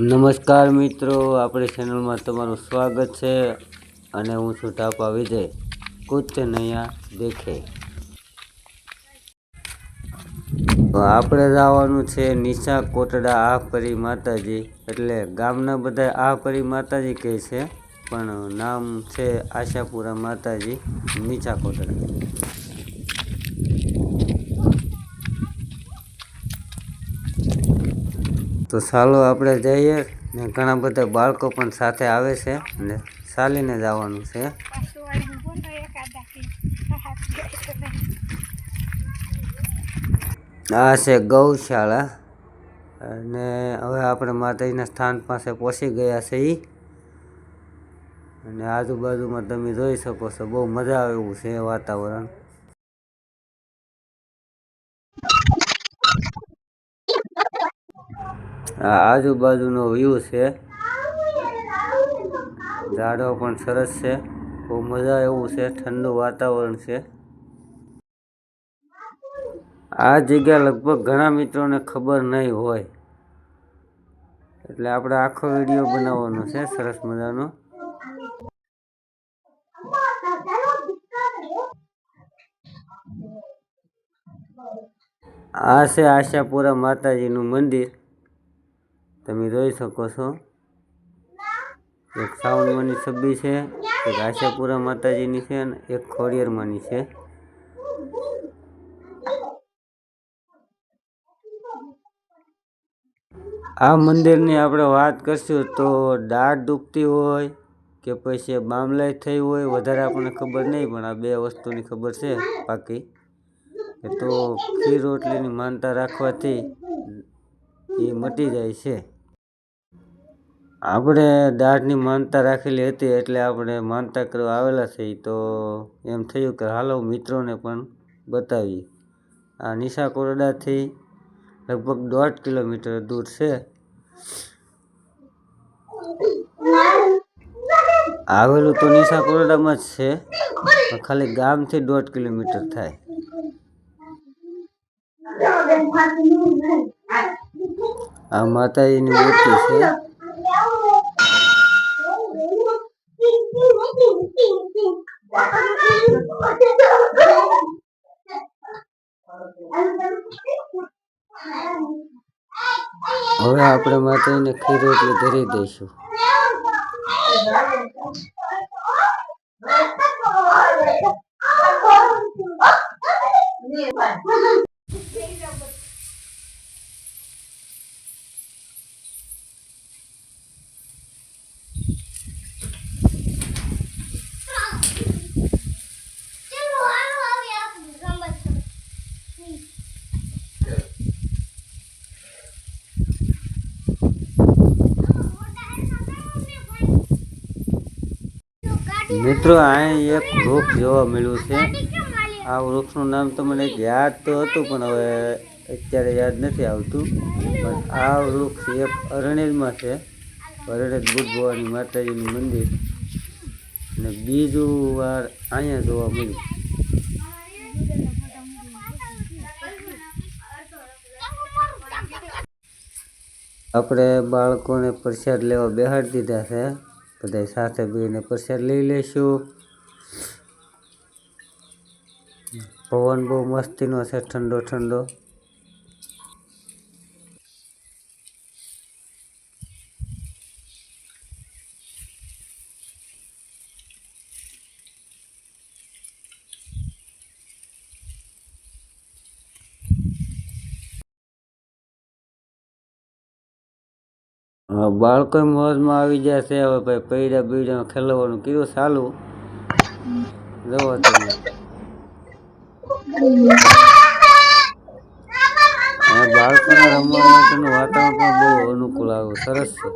નમસ્કાર મિત્રો, આપણી ચેનલમાં તમારું સ્વાગત છે અને હું છું ટાપા વિજય કુછ નયા દેખે આપણે જવાનું છે નિશા કોટડા આહપરી માતાજી, એટલે ગામના બધા આહપરી માતાજી કહે છે, પણ નામ છે આશાપુરા માતાજી, નીચા કોટડા. તો ચાલો આપણે જઈએ ને ઘણા બધા બાળકો પણ સાથે આવે છે ને ચાલીને જવાનું છે. આ છે ગૌશાળા અને હવે આપણે માતાજીના સ્થાન પાસે પહોંચી ગયા છે ઈ અને આજુબાજુમાં તમે જોઈ શકો છો, બહુ મજા આવે એવું છે વાતાવરણ. આજુબાજુનો વ્યૂ છે. ઝાડો પણ સરસ છે. બહુ મજા એવું છે. ઠંડુ વાતાવરણ છે. આ જગ્યા લગભગ ઘણા મિત્રોને ખબર નહીં હોય. એટલે આપણે આખો વીડિયો બનાવવાનો છે. સરસ મજાનો. આ છે આશાપુરા માતાજીનું મંદિર. તમે જોઈ શકો છો. એક સાવનમાંની છબી છે, એક આશાપુરા માતાજીની છે અને એક ખોડિયારમાંની છે. આ મંદિરની આપણે વાત કરશું તો દાઢ દુખતી હોય કે પછી બામલાઈ થઈ હોય વધારે આપણને ખબર નહીં, પણ આ બે વસ્તુની ખબર છે બાકી તો ખીર રોટલીની માનતા રાખવાથી એ મટી જાય છે. આપણે દાઢની માનતા રાખેલી હતી એટલે આપણે માનતા કરવા આવેલા છે તો એમ થયું કે હાલો મિત્રોને પણ બતાવીએ. આ નિશા કોરડાથી લગભગ દોઢ કિલોમીટર દૂર છે. આવેલું તો નિશા કોરડામાં જ છે ખાલી ગામથી દોઢ કિલોમીટર થાય. આ માતાજીની મૂર્તિ છે. હવે આપણે માતાજીને ખીર એટલે ધરી દઈશું. મિત્રો, અહીં એક વૃક્ષ જોવા મળ્યું છે. આ વૃક્ષનું નામ તો મને યાદ તો હતું, પણ હવે અત્યારે યાદ નથી આવતું. પણ આ વૃક્ષ એક અરણેજમાં છે. અરણેજ બુદ્ધ ભવાની માતાજીનું મંદિર. અને બીજું વાર અહીંયા જોવા મળ્યું. આપણે બાળકોને પ્રસાદ લેવા બેહાડી દીધા છે. બધા સાથે બેને પ્રસાદ લઈ લઈશું પવન બહુ મસ્તીનો છે ઠંડો ઠંડો હવે બાળકો મોજમાં આવી છે હવે ભાઈ, પૈડા બીડા ખેલવાનું કીધું ચાલુ. જવો તમે. બાળકોને રમવા માટેનું વાતાવરણ પણ બહુ અનુકૂળ આવ્યું સરસ છે.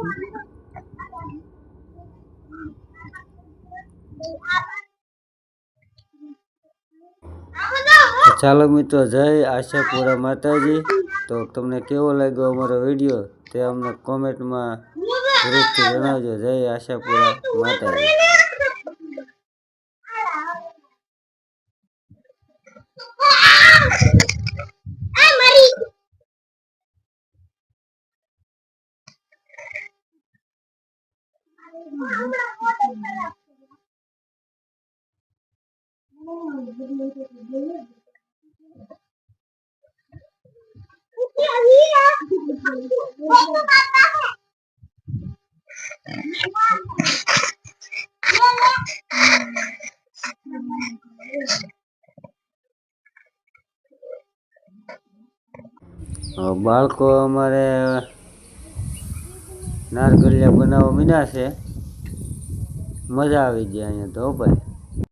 ચાલો મિત્રો, જય આશાપુરા માતાજી. તો તમને કેવો લાગ્યો અમારો વીડિયો તે અમને કોમેન્ટમાં જરૂરથી જણાવજો. જય આશાપુરા માતાજી. હવે બાળકો અમારે નારગલિયા બનાવવા મીના છે. મજા આવી જાય અહીંયા તો ભાઈ.